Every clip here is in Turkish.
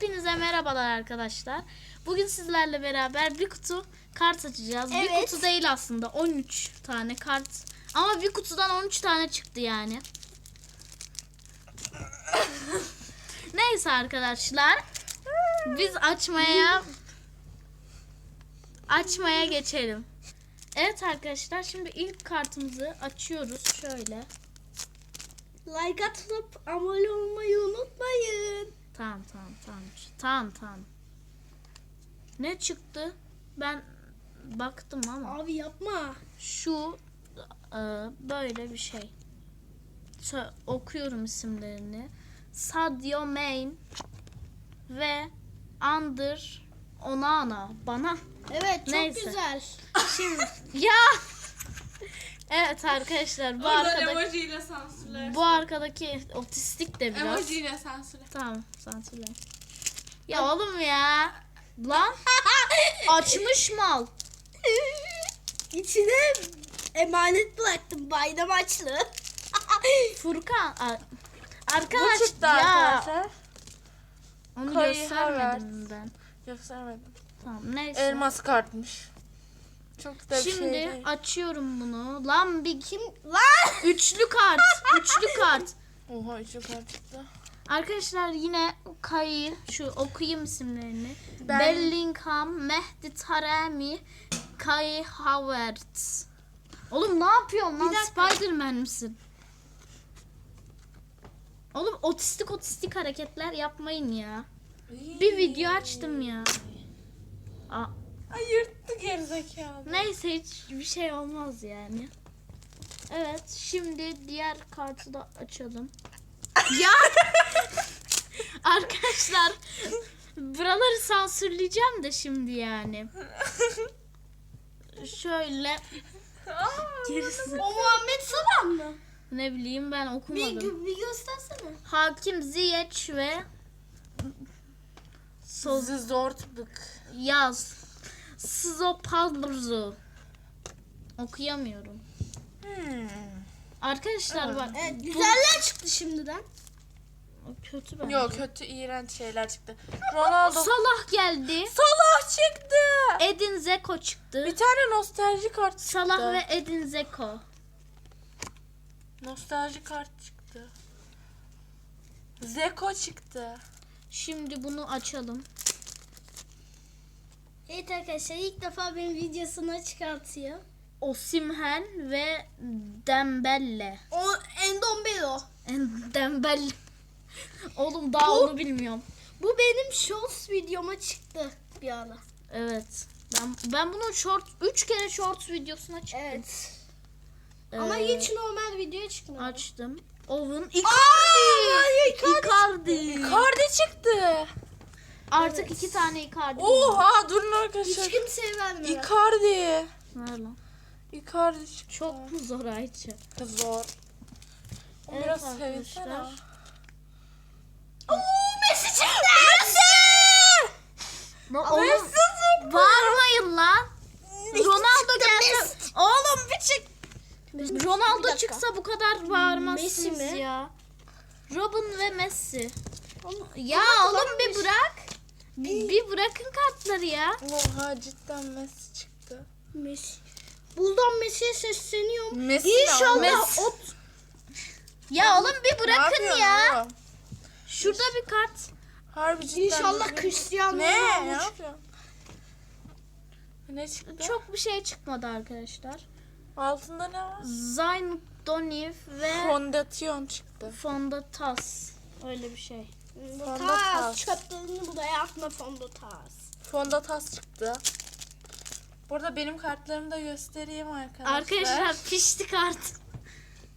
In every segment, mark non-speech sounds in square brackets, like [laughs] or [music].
Hepinize merhabalar arkadaşlar. Bugün sizlerle beraber bir kutu kart açacağız. Bir Evet. kutu değil aslında 13 tane kart. Ama bir kutudan 13 tane çıktı yani. [laughs] Neyse arkadaşlar. Biz açmaya açmaya geçelim. Evet arkadaşlar şimdi ilk kartımızı açıyoruz şöyle. Like atıp abone olmayı unutmayın. Tamam tamam tamam. Tamam tamam. Ne çıktı? Ben baktım ama Abi yapma. şu e, böyle bir şey. Sö- okuyorum isimlerini. Sadio Main ve Under Onana bana. Evet çok Neyse. güzel. [laughs] Şimdi ya Evet arkadaşlar bu Oradan arkadaki emojiyle sansürler. bu arkadaki otistik de biraz. Emojiyle sansürle. Tamam sansürle. Ya oğlum ya. Lan [laughs] açmış mal. İçine emanet bıraktım bayram açlı. [laughs] Furkan a- Bu arkadaş çıktı ya arkadaşlar. onu Koyu göstermedim ben. Göstermedim. Tamam neyse. Elmas kartmış. Çok da bir Şimdi şey değil. açıyorum bunu. Lan bir kim? Lan! Üçlü kart. Üçlü kart. [laughs] Oha üçü kart çıktı. Arkadaşlar yine Kayı şu okuyayım isimlerini. Ben- Bellingham, Mehdi Taremi, Kai Havertz. Oğlum ne yapıyorsun lan? Spiderman misin? Oğlum otistik otistik hareketler yapmayın ya. Bir video açtım ya. Aa, Ay yırttı gerizekalı. neyse hiçbir şey olmaz yani. Evet şimdi diğer kartı da açalım. ya [laughs] arkadaşlar buraları sansürleyeceğim de şimdi yani. Şöyle gerisi O Muhammed Salah mı? ne bileyim ben Bir, okumadım. gö- bir göstersene. Hakim Ziyech ve Sözü zor tıbık. Yaz. Szopalrzu. Okuyamıyorum. Hmm. Arkadaşlar bak. Evet güzeller çıktı şimdiden. bu kötü bence. Yok kötü iğrenç şeyler çıktı. Ronaldo. Salah geldi. Salah çıktı. Edin Zeko çıktı. Bir tane nostalji kart çıktı. Salah ve Edin Zeko. Nostalji kart çıktı. Zeko çıktı. Şimdi bunu açalım. Evet arkadaşlar ilk defa benim videosunu çıkartıyor. Osimhen ve Dembele. O Endombelo. En- Dembele. Oğlum daha Bu- onu bilmiyorum. Bu benim shorts videoma çıktı bir ara. Evet. Ben ben bunun short 3 kere shorts videosuna çıktım. Evet. Ama Ee, hiç normal videoya çıkmadı. açtım. Oven Icardi. Icardi. Icardi çıktı. Artık iki tane Icardi. Oha durun Hiç arkadaşlar. kimseye vermiyor. Icardi. Ver lan. Icardi çıktı. Çok mu zor Ayça? zor. O Evet biraz arkadaşlar. sevinsene. Oo Messi çıktı. [gasps] No, oğlum, bağırmayın lan. Ronaldo gelse. Oğlum bir çık. Bir Ronaldo dakika. çıksa bu kadar bağırmazsınız Messi mi? ya. Robin ve Messi. Oğlum, Ya oğlum bir bırak. Bir, bir bırakın kartları ya. Oha cidden Messi çıktı. Messi. Buradan Messi'ye sesleniyorum. Messi İnşallah Messi. o Ya oğlum bir bırakın ya. oğlum? Şurada bir kart. Harbi cidden. İnşallah Cristiano Ne? Ne yapıyorsun? Ne çıktı? Çok bir şey çıkmadı arkadaşlar. Altında ne var? Zayn Doniv ve Fondasyon çıktı. Fonda Tas. Öyle bir şey. Fonda Tas. tas. Çöplerini buraya atma fondo tas. Fonda tas çıktı. Burada benim kartlarımı da göstereyim arkadaşlar. Arkadaşlar pişti kart.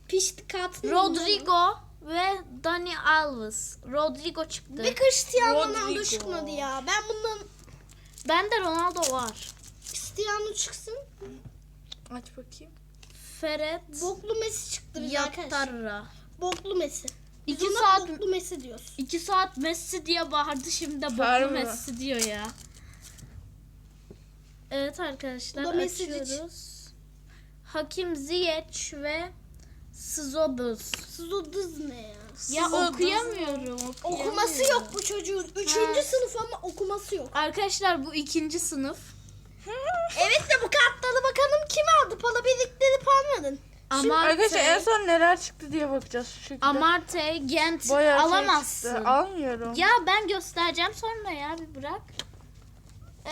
Pişti katını Rodrigo ve Dani Alves. Rodrigo çıktı. Bir Cristiano. Ronaldo çıkmadı ya. Ben bundan Bende Ronaldo var. Cristiano çıksın. Aç bakayım. Feret Boklu Messi çıktı arkadaşlar. Yattara. Boklu Messi. Biz 2 ona saat boklu Messi diyoruz. 2 saat Messi diye bağırdı şimdi de Harbi boklu mi? Messi diyor ya. Evet arkadaşlar Bu da Messi açıyoruz. Hakim Ziyech ve Szobuz. Suduz ne ya? Ya Sızı, okuyamıyorum. Okuması yok bu çocuğun. Üçüncü sınıf ama okuması yok. Arkadaşlar bu ikinci sınıf. Evet de bu kartları bakalım kim aldı? Pala birlikleri almadın. Arkadaşlar en son neler çıktı diye bakacağız şu şekilde. Amarte, Gent Bayağı şey alamazsın. çıktı. Almıyorum. Ya ben göstereceğim sonra ya bir bırak.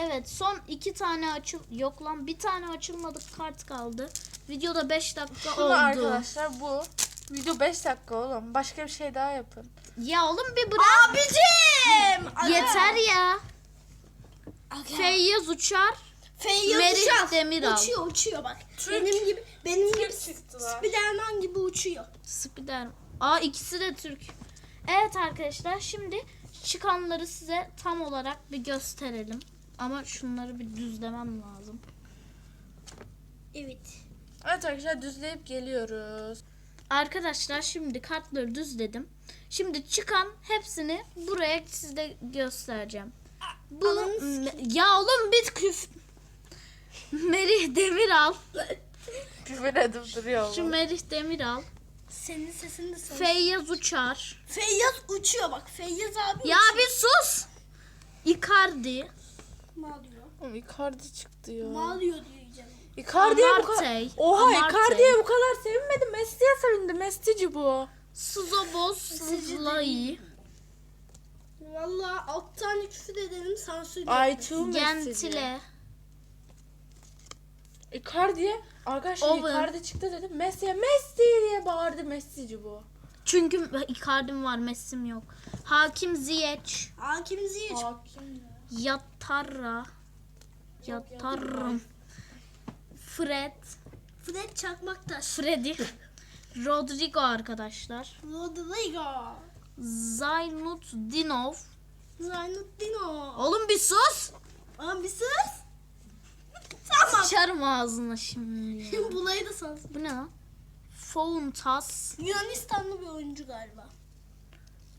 Evet son iki tane açıl yok lan bir tane açılmadık kart kaldı. Videoda 5 dakika Şunu oldu. arkadaşlar bu. Video 5 dakika oğlum. Başka bir şey daha yapın. Ya oğlum bir bırak. Abicim! Yeter ya. Feyyaz uçar. Feyyaz Merih uçar. Demiral. Uçuyor uçuyor bak. Türk. Benim gibi benim gibi çıktılar. Spiderman gibi uçuyor. Spider. Aa ikisi de Türk. Evet arkadaşlar şimdi çıkanları size tam olarak bir gösterelim. Ama şunları bir düzlemem lazım. Evet. Evet arkadaşlar düzleyip geliyoruz. Arkadaşlar şimdi kartları düzledim. Şimdi çıkan hepsini buraya size göstereceğim. Bu ya oğlum bir küf Merih Demiral. Küfür edip duruyor Şu. Merih Demiral. Senin sesini de sen. Feyyaz Uçar. Feyyaz uçuyor bak. Feyyaz abi Ya uçuyor. bir sus. Icardi. Mal diyor. Oğlum Icardi çıktı ya. Mal diyor diyeceğim. Icardi'ye bu kadar... Amartey. Oha Amartey. Icardi'ye bu kadar sevinmedim. Messi'ye sevindim. Messi'ci bu. Suzobos Sızlai. Valla alt tane küfür edelim sansür Ay too Messi'ci. Gentile. Icardi'ye arkadaşlar Owen. Icardi çıktı dedim. Messi'ye Messi diye bağırdı. Messi'ci bu. Çünkü Icardi'm var Messi'm yok. Hakim Ziyech. Hakim Ziyech. Hakim Yatarra. Yatarrım. Fred. Fred Çakmaktaş. Freddy. [laughs] Rodrigo arkadaşlar. Rodrigo. Zaynut Dinov. Zaynuddino. Oğlum bir sus. Aa bir sus. Tamam. Sıçarım ağzına şimdi. ya. Bulayı da sansür. Bu ne lan? Fountas. Yunanistanlı bir oyuncu galiba.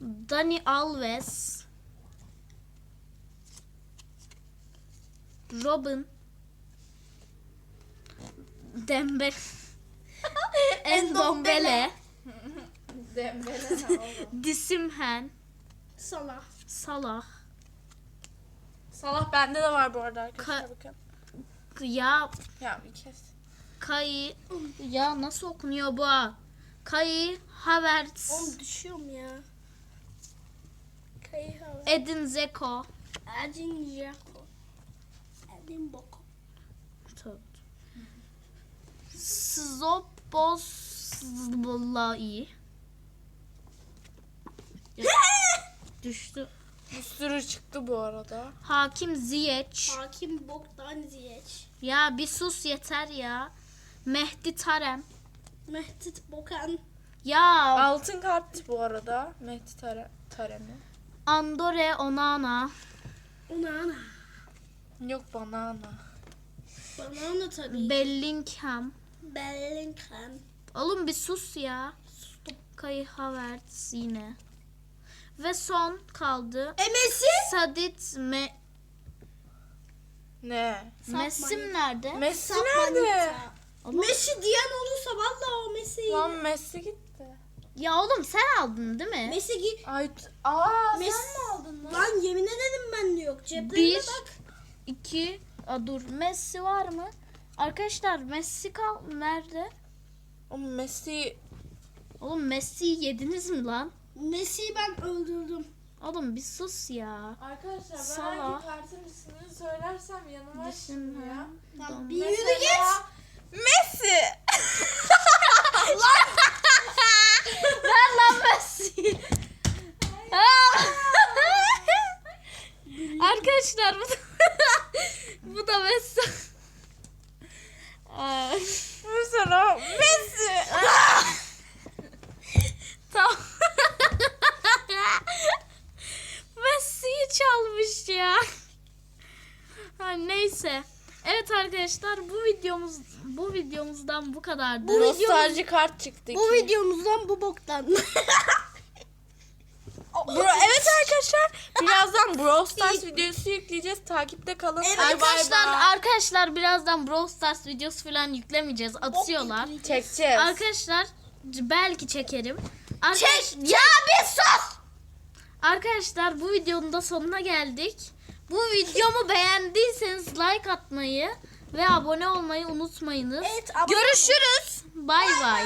Dani Alves. Robin. Dembele. [laughs] Endombele. Dembele ne oğlum? [laughs] Disimhen. Salah. Salah. Salah bende de var bu arada arkadaşlar Ka- bakın. Ya Ya bir kes. Kay ya nasıl okunuyor bu? Kay Havertz. Oğlum düşüyorum ya. Kayıha. Edin Zeko. Edin Jako. Edin Boko. Zopozlai. [laughs] Düştü. Bir sürü çıktı bu arada. Hakim Ziyech. Hakim Boktan Ziyech. Ya bir sus yeter ya. Mehdi Tarem. Mehmet Bokan. Ya Altın kart bu arada. Mehdi Tare Taremi. Andore Onana. Onana. Yok banana. Banana tabii. Bellingham. Bellingham. Oğlum bir sus ya. Kai Havertz yine. Ve son kaldı. E Messi? Sadit Me Ne? Messim nerede? Messi nerede? Oğlum- Messi diyen olursa valla o Messi. Lan Messi gitti. Ya oğlum sen aldın değil mi? Messi gi Ay aa Messi- sen mi aldın lan? Lan yemin ederim ben de yok. Ceplerine Bir, bak. iki, a, dur Messi var mı? Arkadaşlar Messi kal nerede? Oğlum Messi Oğlum Messi'yi yediniz mi lan? Messi'yi ben öldürdüm. Oğlum bir sus ya. Arkadaşlar ben Salah. hangi kartın ismini söylersem yanıma şimdi ya. Dom- Bir yürü git. Messi. [laughs] [laughs] Ver lan Messi. [laughs] Arkadaşlar bu da, bu da Messi. Aa, Mesela Messi. tamam. Messi'yi çalmış ya. Ha, neyse. Evet arkadaşlar bu videomuz bu videomuzdan bu kadardı. Bu Nostalji kart çıktı. Bu videomuzdan bu boktan. [laughs] Bro, evet arkadaşlar birazdan Brawl Stars videosu yükleyeceğiz. Takipte kalın. Evet Hadi bay Arkadaşlar bay. arkadaşlar birazdan Brawl Stars videosu falan yüklemeyeceğiz. Atıyorlar. çekeceğiz. Arkadaşlar belki çekerim. Arkadaş- Ya bir sus. Arkadaşlar bu videonun da sonuna geldik. Bu videomu beğendiyseniz like atmayı ve abone olmayı unutmayınız. Görüşürüz. Bay bay.